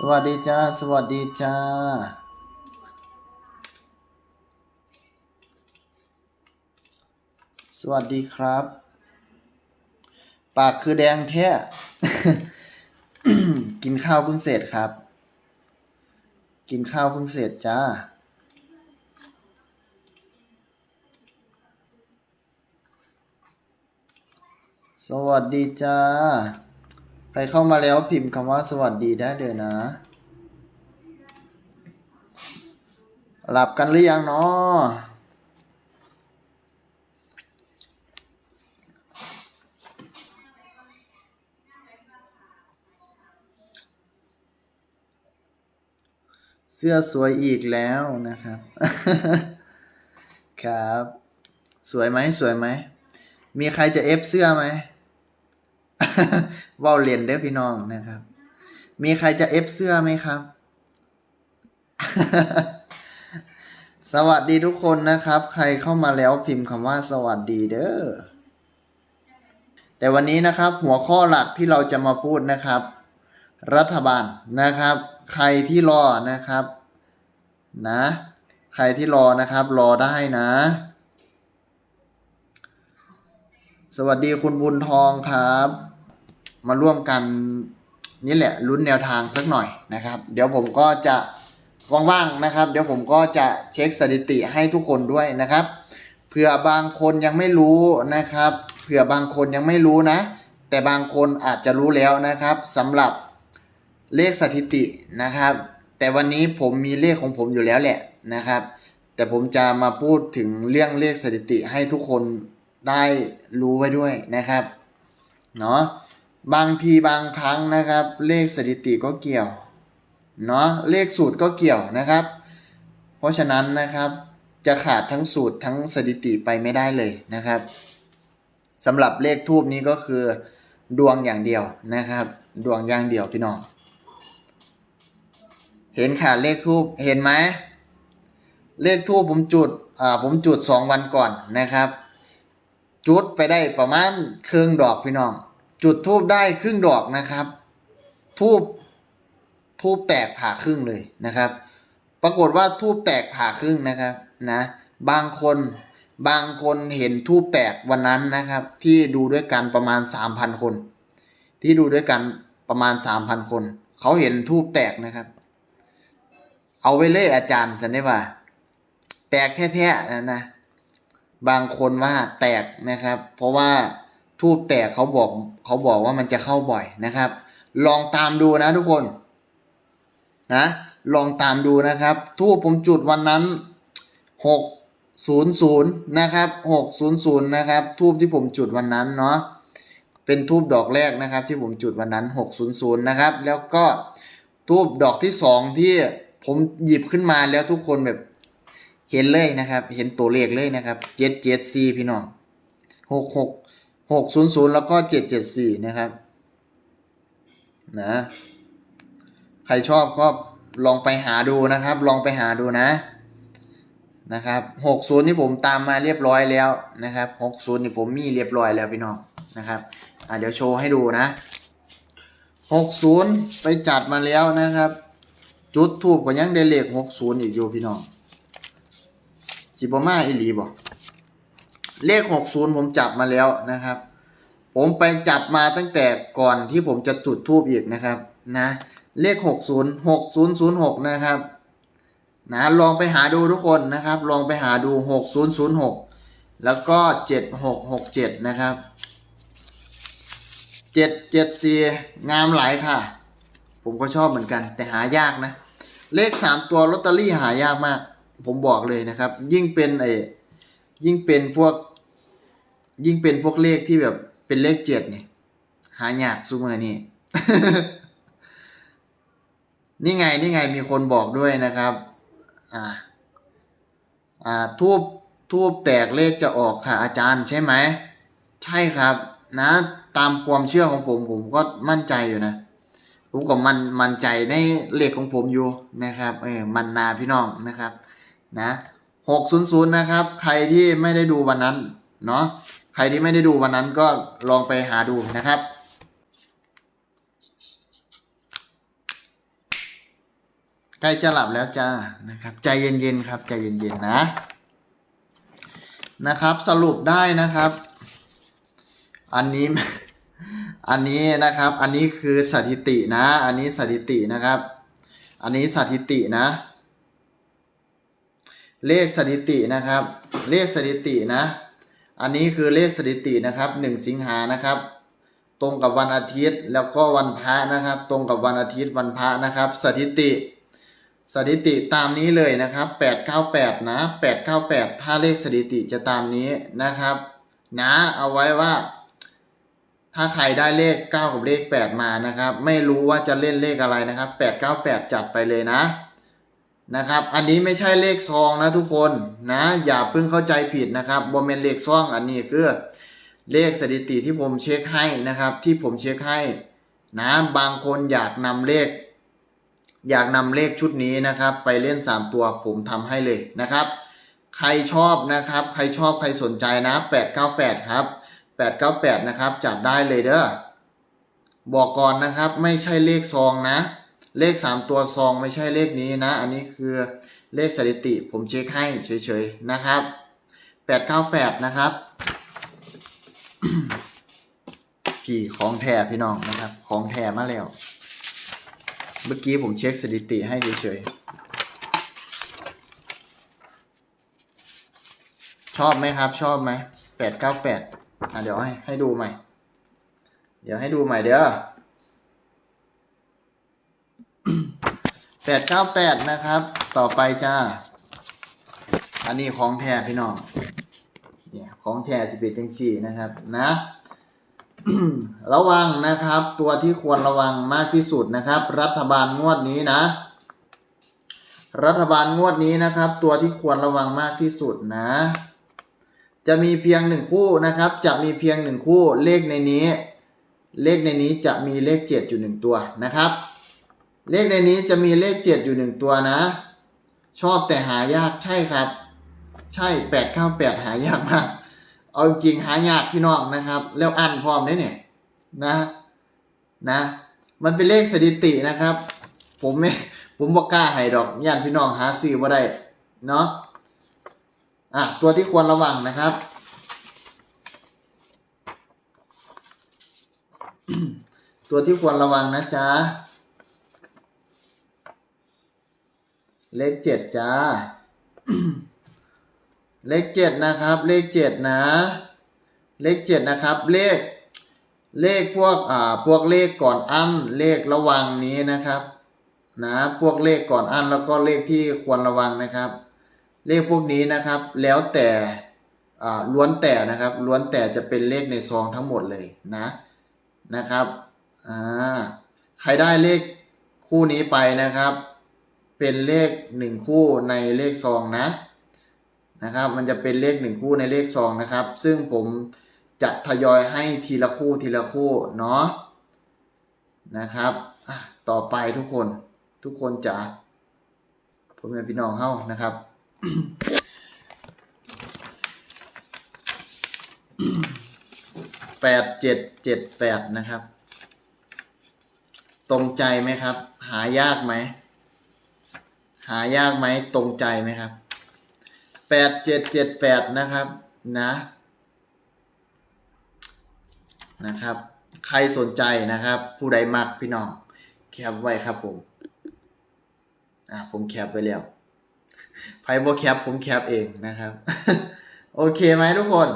สวัสดีจ้า สวัสดีจ้า สวัสดีครับ ปากคือแดงแท้ กินข้าวเพิ่งเสร็จครับ กินข้าวเพิ่งเสร็จจ้าสวัสดีจ้า รเข้ามาแล้วพิมพ์คำว่าสวัสดีได้เลยนะ หลับกันหรือยังเนาะเสื้อสวยอีกแล้วนะครับ ครับ สวยไหมสวยไหม มีใครจะเอฟเสื้อไหม ว่าเรียนเด้อพี่น้องนะครับ มีใครจะเอฟเสื้อไหมครับ สวัสดีทุกคนนะครับ ใครเข้ามาแล้วพิมพ์คำว่าสวัสดีเด้อแต่วันนี้นะครับหัวข้อหลักที่เราจะมาพูดนะครับ รัฐบาลนะครับ ใครที่รอนะครับ นะ ใครที่รอนะครับ รอได้นะ สวัสดีคุณบุญทองครับ มาร่วมกันนี่แหละลุ้นแนวทางสักหน่อยนะครับ เดี๋ยวผมก็จะว่างๆนะครับ เดี๋ยวผมก็จะเช็คสถิติให้ทุกคนด้วยนะครับเผื่อบางคนยังไม่รู้นะครับเผื่อบางคนยังไม่รู้นะ แต่บางคนอาจจะรู้แล้วนะครับสำหรับเลขสถิตินะครับ แต่วันนี้ผมมีเลขของผมอยู่แล้วแหละนะครับ แต่ผมจะมาพูดถึงเรื่องเลขสถิติให้ทุกคนได้รู้ไว้ด้วยนะครับเนาะ บางทีบางครั้งนะครับ เลขสถิติก็เกี่ยวเนาะเลขสูตรก็เกี่ยวนะครับ เพราะฉะนั้นนะครับจะขาดทั้งสูตรทั้งสถิติไปไม่ได้เลยนะครับสำหรับเลขทูบนี้ก็คือ ดวงอย่างเดียวนะครับ ดวงอย่างเดียวพี่น้องเห็นขาดเลขทูบเห็นไหมเลขทูบผมจุดอ่าผมจุดสองวันก่อนนะครับ จุดไปได้ประมาณครึ่งดอกพี่น้อง จุดทูบได้ครึ่งดอกนะครับ ทูบทูบแตกผ่าครึ่งเลยนะครับ ปรากฏว่าทูบแตกผ่าครึ่งนะครับนะ บางคนบางคนเห็นทูบแตกวันนั้นนะครับ ที่ดูด้วยกันประมาณสามพันคน ที่ดูด้วยกันประมาณสามพันคน เขาเห็นทูบแตกนะครับ เอาไว้เลยอาจารย์สันได้ว่า แตกแท้ๆนะนะบางคนว่าแตกนะครับ เพราะว่า ทูบแตกเขาบอกเขาบอกว่ามันจะเข้าบ่อยนะครับ ลองตามดูนะทุกคนนะลองตามดูนะครับ ทูบผมจุดวันนั้นหกศูนย์ศูนย์นะครับหกศูนย์ศูนย์นะครับ ทูบที่ผมจุดวันนั้นเนาะเป็นทูบดอกแรกนะครับ ที่ผมจุดวันนั้นหกศูนย์ศูนย์นะครับ แล้วก็ทูบดอกที่สองที่ผมหยิบขึ้นมาแล้วทุกคนแบบเห็นเลยนะครับ เห็นตัวเลขเลยนะครับเจ็ดเจ็ดสี่พี่น้องหกหก หกศูนย์ศูนย์แล้วก็เจ็ดเจ็ดสี่นะครับนะใครชอบก็ลองไปหาดูนะครับ ลองไปหาดูนะนะครับหกศูนย์นี่ผมตามมาเรียบร้อยแล้วนะครับหกศูนย์นี่ผมมีเรียบร้อยแล้วพี่น้องนะครับอ่าเดี๋ยวโชว์ให้ดูนะหกศูนย์ไปจัดมาแล้วนะครับ จุดทูบก็ยังได้เลขหกศูนย์อีกอยู่พี่น้องสิบมาอีหลีบอก เลขหกศูนย์ผมจับมาแล้วนะครับ ผมไปจับมาตั้งแต่ก่อนที่ผมจะจุดทูบอีกนะครับนะเลขหกศูนย์หกศูนย์ศูนย์หกนะครับนะลองไปหาดูทุกคนนะครับ ลองไปหาดูหกศูนย์ศูนย์หกแล้วก็เจ็ดหกหกเจ็ดนะครับเจ็ดเจ็ดสี่งามหลายค่ะ ผมก็ชอบเหมือนกัน แต่หายากนะ เลขสามตัวลอตเตอรี่หายากมาก ผมบอกเลยนะครับ ยิ่งเป็นไอยิ่งเป็นพวก ยิ่งเป็นพวกเลขที่แบบเป็นเลขเจ็ดเนี่ยหายากซูเมอร์นี่ นี่ไงนี่ไงมีคนบอกด้วยนะครับ อ่า อ่าทูบทูบแตกเลขจะออกค่ะอาจารย์ใช่ไหม ใช่ครับ นะ ตามความเชื่อของผมผมก็มั่นใจอยู่นะผมก็มันมันใจในเลขของผมอยู่นะครับ เออมันนาพี่น้องนะครับ นะหกศูนย์ศูนย์นะครับ ใครที่ไม่ได้ดูวันนั้น เนาะ ครที่ไม่ได้ดูวันนั้นก็ลองไปหาดูนะครับ ใกล้จะหลับแล้วจ้านะครับ ใจเย็นๆครับใจเย็นๆนะนะครับ สรุปได้นะครับ อันนี้อันนี้นะครับ อันนี้คือสถิตินะ อันนี้สถิตินะครับ อันนี้สถิตินะ เลขสถิตินะครับ เลขสถิตินะ อันนี้คือเลขสถิตินะครับหนึ่งสิงหานะครับ ตรงกับวันอาทิตย์แล้วก็วันพระนะครับ ตรงกับวันอาทิตย์วันพระนะครับ สถิติ สถิติตามนี้เลยนะครับ 898 นะ 898 ถ้าเลขสถิติจะตามนี้นะครับ นะเอาไว้ว่า ถ้าใครได้เลข 9 กับเลข 8 มานะครับ ไม่รู้ว่าจะเล่นเลขอะไรนะครับ 898 จัดไปเลยนะ นะครับ อันนี้ไม่ใช่เลขซองนะทุกคนนะ อย่าเพิ่งเข้าใจผิดนะครับบอมเมนเลขซองอันนี้คือเลขสถิติที่ผมเช็คให้นะครับ ที่ผมเช็คให้นะบางคนอยากนำเลข อยากนำเลขชุดนี้นะครับ ไปเล่น 3 ตัวผมทำให้เลยนะครับ ใครชอบนะครับ ใครชอบใครสนใจนะ 898 ครับ 898 นะครับจัดได้เลยเด้อบอกก่อนนะครับ ไม่ใช่เลขซองนะ เลข 3 ตัวซองไม่ใช่เลขนี้นะ อันนี้คือเลขสถิติผมเช็คให้เฉยๆนะครับ898นะครับพี่ของแท้พี่น้องนะครับ ของแท้มาแล้ว เมื่อกี้ผมเช็คสถิติให้เฉยๆชอบไหมครับ ชอบไหมแปดเก้าแปดอะเดี๋ยวให้ให้ดูใหม่ เดี๋ยวให้ดูใหม่เด้อ แปดเก้าแปดนะครับ ต่อไปจ้า อันนี้ของแท้พี่น้อง เนี่ยของแท้จะเป็นจังสี่นะครับ นะ ระวังนะครับ ตัวที่ควรระวังมากที่สุดนะครับ รัฐบาลงวดนี้นะ รัฐบาลงวดนี้นะครับ ตัวที่ควรระวังมากที่สุดนะ จะมีเพียงหนึ่งคู่นะครับ จะมีเพียงหนึ่งคู่เลขในนี้ เลขในนี้จะมีเลขเจ็ดอยู่หนึ่งตัวนะครับ เลขในนี้จะมีเลขเจ็ดอยู่หนึ่งตัวนะ ชอบแต่หายากใช่ครับ ใช่แปดเก้าแปดหายากมาก เอาจริงหายากพี่น้องนะครับ แล้วอันพร้อมได้เนี่ยนะนะ มันเป็นเลขสถิตินะครับ ผมไม่ผมบอกกล้าให้ดอกย่านพี่น้องหาซื้อมาได้เนาะอะตัวที่ควรระวังนะครับ ตัวที่ควรระวังนะจ๊ะ เลขเจ็ดจ้า เลขเจ็ดนะครับ เลขเจ็ดนะ เลขเจ็ดนะครับ เลข เลขพวกอ่าพวกเลขก่อนอันเลขระวังนี้นะครับ นะ พวกเลขก่อนอันแล้วก็เลขที่ควรระวังนะครับ เลขพวกนี้นะครับ แล้วแต่อ่าล้วนแต่นะครับ ล้วนแต่จะเป็นเลขในซองทั้งหมดเลยนะ นะครับอ่าใครได้เลขคู่นี้ไปนะครับ เป็นเลขหนึ่งคู่ในเลขซองนะนะครับ มันจะเป็นเลขหนึ่งคู่ในเลขซองนะครับ ซึ่งผมจะทยอยให้ทีละคู่ทีละคู่เนาะนะครับต่อไปทุกคนทุกคนจะผมเป็นพี่น้องเฮ้านะครับแปดเจ็ดเจ็ดแปดนะครับ ตรงใจไหมครับ หายากไหม หายากไหมตรงใจไหมครับแปดเจ็ดเจ็ดแปดนะครับนะนะครับ ใครสนใจนะครับ ผู้ใดมักพี่น้องแคปไว้ครับผมอะผมแคปไว้แล้วใครบ่แคปผมแคปเองนะครับ โอเคไหมทุกคน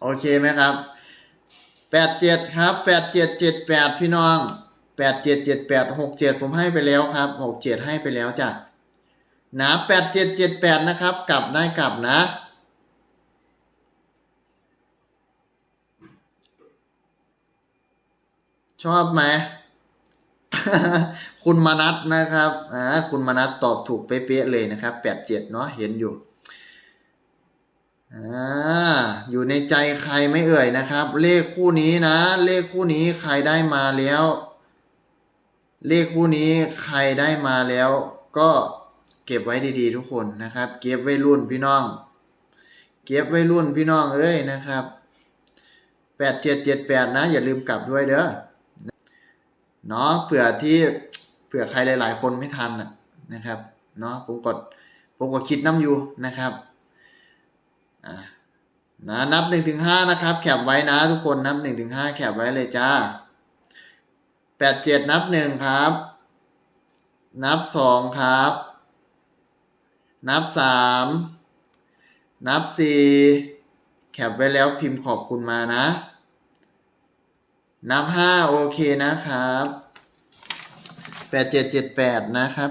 โอเคไหมครับแปดเจ็ดครับแปดเจ็ดเจ็ดแปดพี่น้อง แปดเจ็ดเจ็ดแปดหกเจ็ดผมให้ไปแล้วครับหกเจ็ดให้ไปแล้วจ้ะนะแปดเจ็ดเจ็ดแปดนะครับ กลับได้กลับนะชอบไหม คุณมนัทนะครับ อ่า คุณมนัทตอบถูกเป๊ะๆเลยนะครับแปดเจ็ดเนาะ เห็นอยู่ อ่า อยู่ในใจใครไม่เอ่ยนะครับ เลขคู่นี้นะ เลขคู่นี้ใครได้มาแล้ว เลขคู่นี้ใครได้มาแล้วก็เก็บไว้ดีๆทุกคนนะครับ เก็บไว้รุ่นพี่น้อง เก็บไว้รุ่นพี่น้องเอ้ยนะครับแปดเจ็ดเจ็ดแปดนะ อย่าลืมกลับด้วยเด้อเนาะเผื่อที่เผื่อใครหลาย ๆ คนไม่ทันนะครับเนาะผมกดผมก็คิดน้ำอยู่นะครับอ่านะนับหนึ่งถึงห้านะครับ แคปไว้นะทุกคนนับหนึ่งถึงห้าแคปไว้เลยจ้า แปดเจ็ดนับหนึ่งครับ นับสองครับ นับสามนับสี่แคปไว้แล้วพิมพ์ขอบคุณมานะ นับห้าโอเคนะครับแปดเจ็ดเจ็ดแปดนะครับ